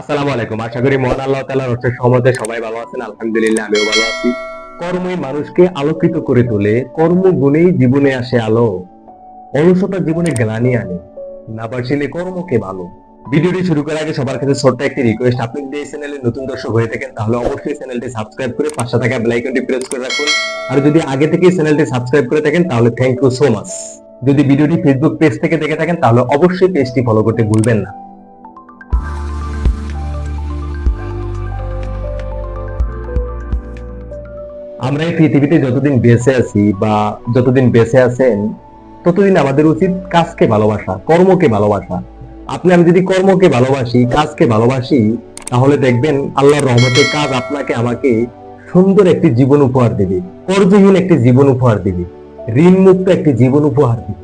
আসসালামু আলাইকুম। আশা করি মহান আল্লাহ তাআলার রসের সহমতে সবাই ভালো আছেন। আলহামদুলিল্লাহ, আমিও ভালো আছি। কর্মই মানুষকে আলোকিত করে তোলে, কর্ম গুণেই জীবনে আসে আলো। অলসতা জীবনে গ্লানি আনে, না পারছিলে কর্মকে ভালো? ভিডিওটি শুরু করার আগে সবার কাছে ছোট্ট একটি রিকোয়েস্ট আপনি যদি এই চ্যানেলে নতুন দর্শক হয়ে থাকেন, তাহলে অবশ্যই চ্যানেলটি সাবস্ক্রাইব করে পাশে থাকা বেল আইকনটি প্রেস করে রাখুন। আর যদি আগে থেকেই চ্যানেলটি সাবস্ক্রাইব করে থাকেন, তাহলে থ্যাংক ইউ সো মাচ যদি ভিডিওটি ফেসবুক পেজ থেকে দেখে থাকেন, তাহলে অবশ্যই পেজটি ফলো করতে ভুলবেন না। আমরা এই পৃথিবীতে যতদিন বেঁচে আছি বা যতদিন বেঁচে আছেন, ততদিন আমাদের উচিত কাজকে ভালোবাসা, কর্মকে ভালোবাসা। আপনি, আমি যদি কর্মকে ভালোবাসি, কাজকে ভালোবাসি, তাহলে দেখবেন আল্লাহর রহমতে কাজ আপনাকে, আমাকে সুন্দর একটি জীবন উপহার দেবে, কর্মহীন একটি জীবন উপহার দেবে ঋণ মুক্ত একটি জীবন উপহার দেবে।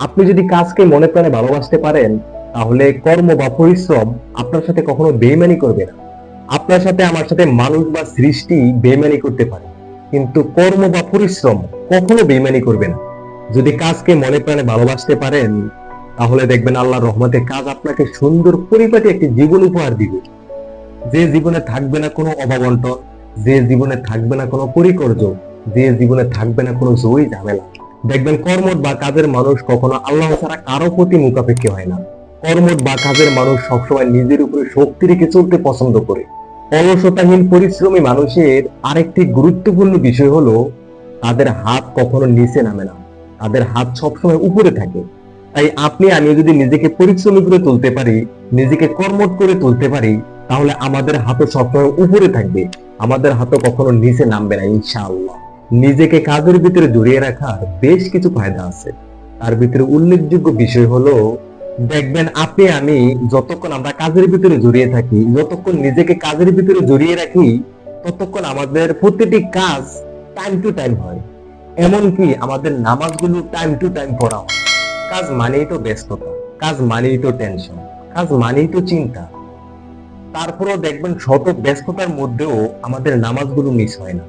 আপনি যদি কাজকে মনে প্রাণে ভালোবাসতে পারেন, তাহলে কর্ম বা পরিশ্রম আপনার সাথে কখনো বেইমানি করবে না। আপনার সাথে, আমার সাথে মানুষ বা সৃষ্টি বেইমানি করতে পারে। কিন্তু কর্ম বা পরিশ্রম কখনো বেইমানি করবে না। যদি কাজকে মনে প্রাণে ভালোবাসতে পারেন, তাহলে দেখবেন আল্লাহর রহমতে কাজ আপনাকে সুন্দর পরিপাটি একটি জীবন উপহার দিবে। যে জীবনে থাকবে না কোনো অভাবন্টন যে জীবনে থাকবে না কোনো পরিকর্য, যে জীবনে থাকবে না কোনো জয়ী ঝামেলা। দেখবেন কর্মট বা কাজের মানুষ কখনো আল্লাহ ছাড়া কারও প্রতি মুখাপেক্ষী হয় না। কর্মট বা কাজের মানুষ সবসময় নিজের উপরে শক্তি রেখে চলতে পছন্দ করে। অলসতাহীন পরিশ্রমী মানুষের আরেকটি গুরুত্বপূর্ণ বিষয় হলো, তাদের হাত কখনো নিচে নামে না। তাদের হাত সবসময় উপরে থাকে। তাই আপনি, আমি যদি নিজেকে পরিশ্রমী করে তুলতে পারি, নিজেকে কর্মঠ করে তুলতে পারি, তাহলে আমাদের হাতও সবসময় উপরে থাকবে। আমাদের হাতও কখনো নিচে নামবে না, ইনশাআল্লাহ। নিজেকে কাজের ভিতরে জড়িয়ে রাখার বেশ কিছু ফায়দা আছে। তার ভিতরে উল্লেখযোগ্য বিষয় হলো দেখবেন আপনি, আমি যতক্ষণ আমরা কাজের ভিতরে জড়িয়ে থাকি, যতক্ষণ নিজেকে কাজের ভিতরে জড়িয়ে রাখি, ততক্ষণ আমাদের প্রতিটি কাজ টাইম টু টাইম হয়। এমনকি আমাদের নামাজগুলো টাইম টু টাইম পড়া হয়। কাজ মানেই তো ব্যস্ততা, কাজ মানেই তো টেনশন কাজ মানেই তো চিন্তা। তারপরেও দেখবেন শত ব্যস্ততার মধ্যেও আমাদের নামাজগুলো মিস হয় না।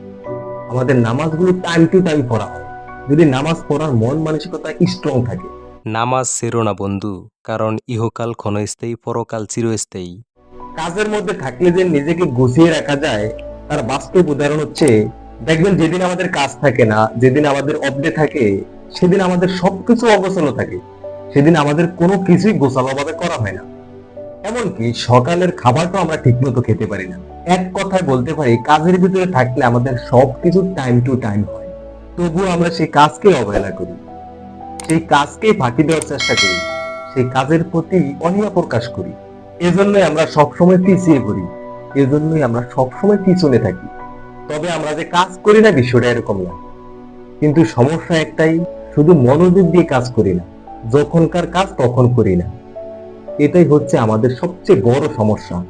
আমাদের নামাজগুলো টাইম টু টাইম পড়া হয়। যদি নামাজ পড়ার মন মানসিকতা স্ট্রং থাকে নামাজ সেরো না বন্ধু, কারণ ইহকাল ক্ষণস্থায়ী, পরকাল চিরস্থায়ী। কাজের মধ্যে থাকলে যে নিজেকে গুছিয়ে রাখা যায়, তার বাস্তব উদাহরণ হচ্ছে, দেখবেন যেদিন আমাদের কাজ থাকে না, যেদিন আমাদের অবডে থাকে, সেদিন আমাদের সবকিছু অগোছালো থাকে। সেদিন আমাদের কোনো কিছুই গোছালো ভাবে করা হয় না। এমনকি সকালের খাবারটাও আমরা ঠিকমতো খেতে পারি না। এক কথায় বলতে পারি, কাজের ভিতরে থাকলে আমাদের সবকিছু টাইম টু টাইম হয়। তবুও আমরা সেই কাজকে অবহেলা করি। সেই কাজকে ফাঁকি দেওয়ার চেষ্টা করি। সেই কাজের প্রতি অনীহা প্রকাশ করি। এজন্যই আমরা সবসময় পিছিয়ে পড়ি। এজন্যই আমরা সবসময় পিছনে থাকি। তবে আমরা যে কাজ করি না বিষয়টা এরকম না। কিন্তু সমস্যা একটাই, শুধু মনোযোগ দিয়ে কাজ করি না। যখনকার কাজ তখন করি না। এটাই হচ্ছে আমাদের সবচেয়ে বড় সমস্যা।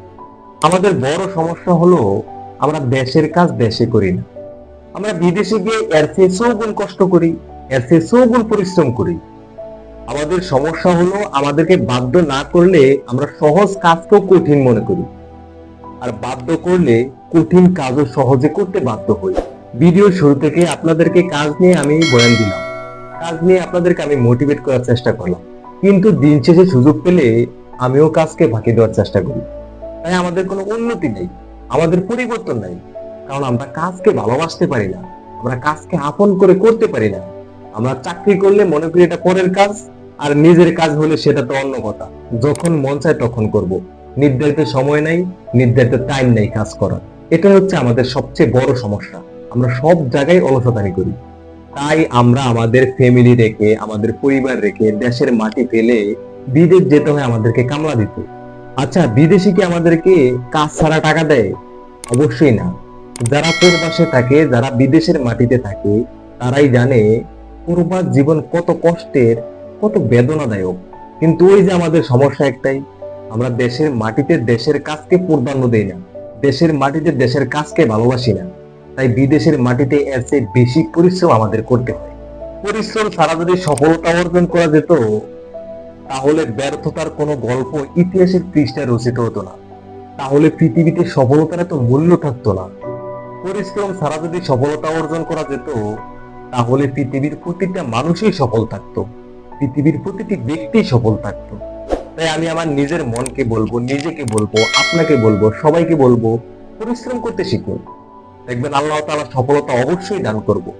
আমাদের বড় সমস্যা হলো আমরা দেশের কাজ দেশে করি না। আমরা বিদেশে গিয়ে এর চেয়ে চৌগুণ কষ্ট করি। এর চেয়ে পরিশ্রম করি। আমাদের সমস্যা হলো আমাদেরকে বাধ্য না করলে আমরা সহজ কাজকেও কঠিন মনে করি। আর বাধ্য করলে কঠিন কাজও সহজে করতে বাধ্য হই। ভিডিও শুরু থেকে আপনাদেরকে কাজ নিয়ে আমি বয়ান দিলাম। কাজ নিয়ে আপনাদেরকে আমি মোটিভেট করার চেষ্টা করলাম। কিন্তু দিন শেষে সুযোগ পেলে আমিও কাজকে ফাঁকি দেওয়ার চেষ্টা করি। তাই আমাদের কোনো উন্নতি নেই। আমাদের পরিবর্তন নাই। কারণ আমরা কাজকে ভালোবাসতে পারি না। আমরা কাজকে আপন করে করতে পারি না। আমরা চাকরি করলে মনে করি এটা পরের কাজ, আর নিজের কাজ হলে সেটা তো অন্য কথা। যখন মন চায় তখন করব। নির্ধারিত সময় নাই, নির্ধারিত টাইম নাই কাজ করার। এটা হচ্ছে আমাদের সবচেয়ে বড় সমস্যা। আমরা সব জায়গায় অলসতানি করি। তাই আমরা আমাদের ফ্যামিলি রেখে, আমাদের পরিবার রেখে, দেশের মাটি ফেলে বিদেশ যেতে হয় আমাদেরকে কামলা দিতে। আচ্ছা বিদেশি কি আমাদেরকে কাজ ছাড়া টাকা দেয়? অবশ্যই না। যারা প্রবাসে থাকে, যারা বিদেশের মাটিতে থাকে, তারাই জানে প্রবাস জীবন কত কষ্টের, কত বেদনাদায়ক। কিন্তু ওই যে আমাদের সমস্যা একটাই, আমরা দেশের মাটিতে দেশের কাজকে প্রাধান্য দেই না। দেশের মাটিতে দেশের কাজকে ভালোবাসি না। তাই বিদেশের মাটিতে এর চেয়ে বেশি পরিশ্রম আমাদের করতে হয়। পরিশ্রম ছাড়া যদি সফলতা অর্জন করা যেত, তাহলে ব্যর্থতার কোনো গল্প ইতিহাসের পৃষ্ঠায় রচিত হতো না। তাহলে পৃথিবীতে সফলতার এত মূল্য থাকতো না। পরিশ্রম ছাড়া যদি সফলতা অর্জন করা যেত তাহলে পৃথিবীর প্রতিটা মানুষই সফল থাকতো। পৃথিবীর প্রতিটি ব্যক্তি সফল থাকতো। তাই আমি আমার নিজের মনকে বলব, নিজেকে বলব, আপনাকে বলব, সবাইকে বলব, পরিশ্রম করতে শিখুন। দেখবেন আল্লাহ তাআলা সফলতা অবশ্যই দান করব।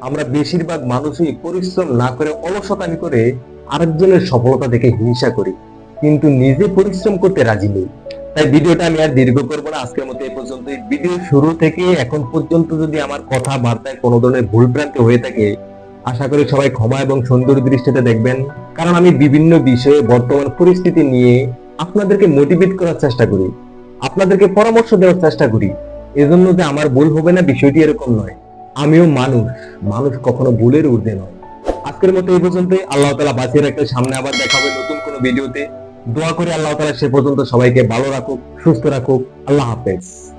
আমরা বেশিরভাগ মানুষই পরিশ্রম না করে অলসতামি করে আরেকজনের সফলতা দেখে হিংসা করি। কিন্তু নিজে পরিশ্রম করতে রাজি নেই। তাই ভিডিওটা আমি আর দীর্ঘ করব না। আজকের মতো এই পর্যন্ত ভিডিও শুরু থেকে এখন পর্যন্ত যদি আমার কথা বার্তায় কোনো ধরনের ভুল ভ্রান্তি হয়ে থাকে, আশা করি সবাই ক্ষমা এবং সুন্দর দৃষ্টিতে দেখবেন। কারণ আমি বিভিন্ন বিষয়ে বর্তমান পরিস্থিতি নিয়ে আপনাদেরকে মোটিভেট করার চেষ্টা করি। আপনাদেরকে পরামর্শ দেওয়ার চেষ্টা করি। এজন্য যে আমার ভুল হবে না, বিষয়টি এরকম নয়। আমিও মানুষ। মানুষ কখনো ভুলের ঊর্ধ্বে নয়। আজকের মতো এই পর্যন্ত আল্লাহ তালা বাঁচিয়ে রাখতে সামনে আবার দেখা হবে নতুন কোনো ভিডিওতে। দোয়া করি আল্লাহ তালা সে পর্যন্ত সবাইকে ভালো রাখুক সুস্থ রাখুক। আল্লাহ হাফেজ।